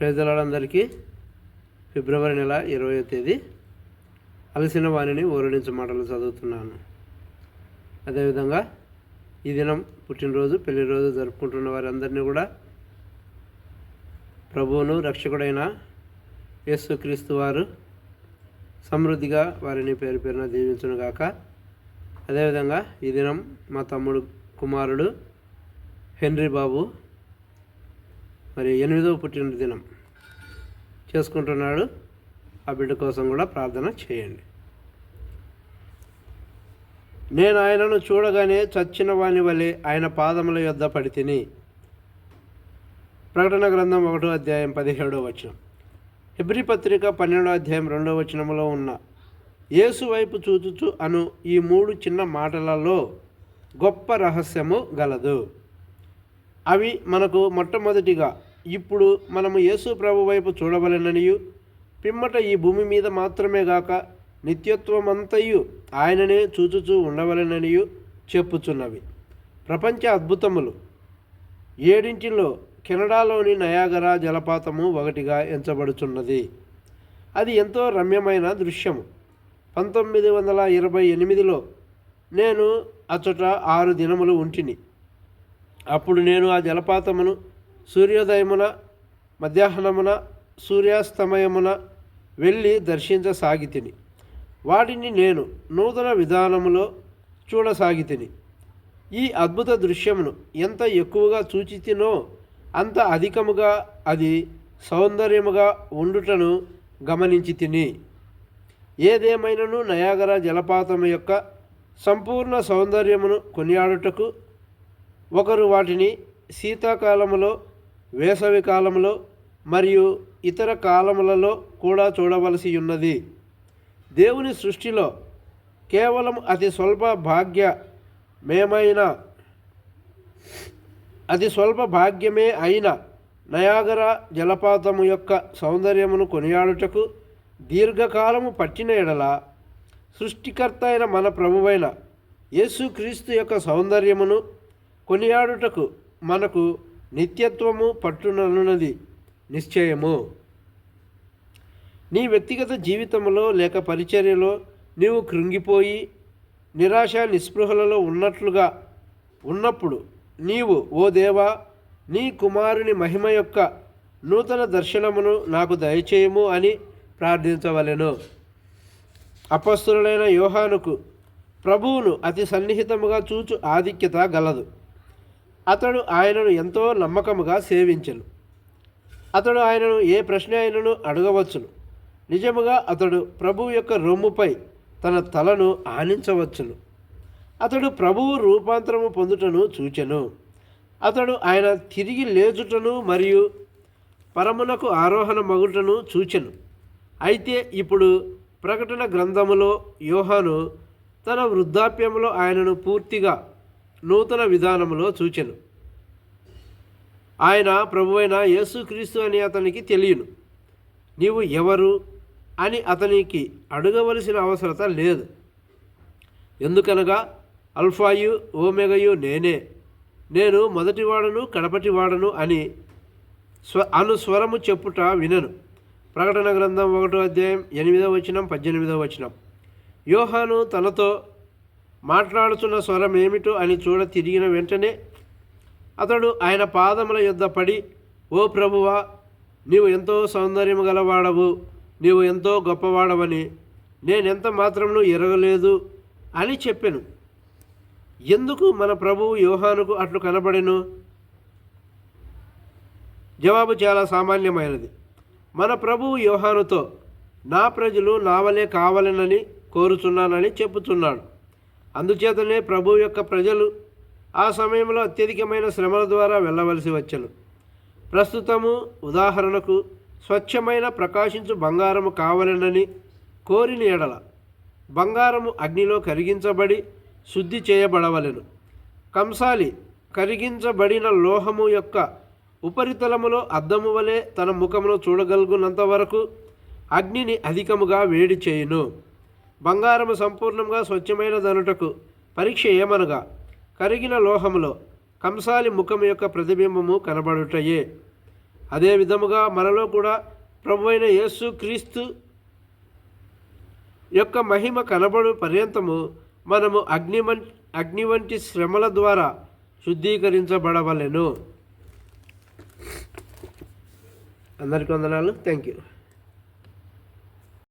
ప్రజలందరికీ ఫిబ్రవరి నెల ఇరవై తేదీ. అలసిన వాణిని ఊరడించే మాటలు చదువుతున్నాను. అదేవిధంగా ఈ దినం పుట్టినరోజు పెళ్ళి రోజు జరుపుకుంటున్న వారందరినీ కూడా ప్రభువును రక్షకుడైన యేసుక్రీస్తు వారు సమృద్ధిగా వారిని పేరు పేరున దీవించును గాక. అదేవిధంగా ఈ దినం మా తమ్ముడు కుమారుడు హెన్రీ బాబు మరి ఎనిమిదవ పుట్టిన దినం చేసుకుంటున్నాడు. ఆ బిడ్డ కోసం కూడా ప్రార్థన చేయండి. నేను ఆయనను చూడగానే చచ్చిన వాని వలె ఆయన పాదముల యొద్ద పడి తిని ప్రకటన గ్రంథం ఒకటో అధ్యాయం పదిహేడో వచనం. హెబ్రి పత్రిక పన్నెండో అధ్యాయం రెండో వచనంలో ఉన్న యేసు వైపు చూచుచు అను ఈ మూడు చిన్న మాటలలో గొప్ప రహస్యము గలదు. అవి మనకు మొట్టమొదటిగా ఇప్పుడు మనము యేసు ప్రభు వైపు చూడవలెననియు. పిమ్మట ఈ భూమి మీద మాత్రమే గాక నిత్యత్వమంతయు ఆయననే చూచుచూ ఉండవలెననియు చెప్పుచున్నవి. ప్రపంచ అద్భుతములు. ఏడింటిలో కెనడాలోని నయాగరా జలపాతము ఒకటిగా ఎంచబడుచున్నది. అది ఎంతో రమ్యమైన దృశ్యము. పంతొమ్మిది వందల ఇరవై ఎనిమిదిలో నేను అచ్చట ఆరు దినములు ఉంటిని. అప్పుడు నేను ఆ జలపాతమును సూర్యోదయమున మధ్యాహ్నమున సూర్యాస్తమయమున వెళ్ళి దర్శించసాగితిని. వాటిని నేను నూతన విధానములో చూడసాగితిని. ఈ అద్భుత దృశ్యమును ఎంత ఎక్కువగా చూచితినో అంత అధికముగా అది సౌందర్యముగా ఉండుటను గమనించి తిని ఏదేమైనను నయాగర జలపాతము యొక్క సంపూర్ణ సౌందర్యమును కొనియాడుటకు ఒకరు వాటిని శీతాకాలములో వేసవి కాలంలో మరియు ఇతర కాలములలో కూడా చూడవలసి ఉన్నది. దేవుని సృష్టిలో కేవలం అతి స్వల్ప భాగ్య మేమైన అతి స్వల్ప భాగ్యమే అయిన నయాగర జలపాతము యొక్క సౌందర్యమును కొనియాడుటకు దీర్ఘకాలము పట్టిన ఎడల సృష్టికర్త అయిన మన ప్రభువైన యేసుక్రీస్తు యొక్క సౌందర్యమును కొనియాడుటకు మనకు నిత్యత్వము పట్టుననున్నది నిశ్చయము. నీ వ్యక్తిగత జీవితంలో లేక పరిచర్యలో నీవు కృంగిపోయి నిరాశ నిస్పృహలలో ఉన్నట్లుగా ఉన్నప్పుడు నీవు ఓ దేవా నీ కుమారుని మహిమ యొక్క నూతన దర్శనమును నాకు దయచేయము అని ప్రార్థించవలెను. అపస్తులైన యోహానుకు ప్రభువును అతి సన్నిహితముగా చూచు ఆధిక్యత గలదు. అతడు ఆయనను ఎంతో నమ్మకముగా సేవించను. అతడు ఆయనను ఏ ప్రశ్న అయినను అడగవచ్చును. నిజముగా అతడు ప్రభువు యొక్క రొమ్ముపై తన తలను ఆనించవచ్చును. అతడు ప్రభువు రూపాంతరము పొందుటను చూచెను. అతడు ఆయన తిరిగి లేచుటను మరియు పరమునకు ఆరోహణ మగుటను చూచెను. అయితే ఇప్పుడు ప్రకటన గ్రంథములో యోహాను తన వృద్ధాప్యంలో ఆయనను పూర్తిగా నూతన విధానములో చూచెను. ఆయన ప్రభువైన యేసుక్రీస్తు అని అతనికి తెలియను. నీవు ఎవరు అని అతనికి అడగవలసిన అవసరత లేదు. ఎందుకనగా అల్ఫాయు ఓమెగయు నేనే. నేను మొదటివాడను కడపటివాడను అని స్వ అను స్వరము చెప్పుట వినను. ప్రకటన గ్రంథం ఒకటో అధ్యాయం ఎనిమిదవ వచనం పద్దెనిమిదవ వచనం. యోహాను తనతో మాట్లాడుతున్న స్వరం ఏమిటో అని చూడ తిరిగిన వెంటనే అతడు ఆయన పాదముల యొద్ద పడి ఓ ప్రభువా నీవు ఎంతో సౌందర్యము గలవాడవు నీవు ఎంతో గొప్పవాడవని నేనెంత మాత్రమును ఎరగలేదు అని చెప్పాను. ఎందుకు మన ప్రభువు యోహానుకు అట్లు కనబడెను? జవాబు చాలా సామాన్యమైనది. మన ప్రభువు యోహానుతో నా ప్రజలు నావలే కావాలనని కోరుచున్నానని చెప్పుతున్నాడు. అందుచేతనే ప్రభు యొక్క ప్రజలు ఆ సమయంలో అత్యధికమైన శ్రమల ద్వారా వెళ్ళవలసి వచ్చను. ప్రస్తుతము ఉదాహరణకు స్వచ్ఛమైన ప్రకాశించు బంగారము కావాలనని కోరిన ఎడల బంగారము అగ్నిలో కరిగించబడి శుద్ధి చేయబడవలెను. కంసాలి కరిగించబడిన లోహము యొక్క ఉపరితలములో అద్దము వలె తన ముఖమును చూడగలుగునంత వరకు అగ్నిని అధికముగా వేడి చేయును. బంగారము సంపూర్ణంగా స్వచ్ఛమైన దనుటకు పరీక్ష ఏమనగా కరిగిన లోహములో కంసాలి ముఖం యొక్క ప్రతిబింబము కనబడుటయే. అదే విధముగా మనలో కూడా ప్రభు అయిన యేసు క్రీస్తు యొక్క మహిమ కనబడు పర్యంతము మనము అగ్ని అగ్ని వంటి శ్రమల ద్వారా శుద్ధీకరించబడవలెను. అందరికీ వందనాలు. Thank you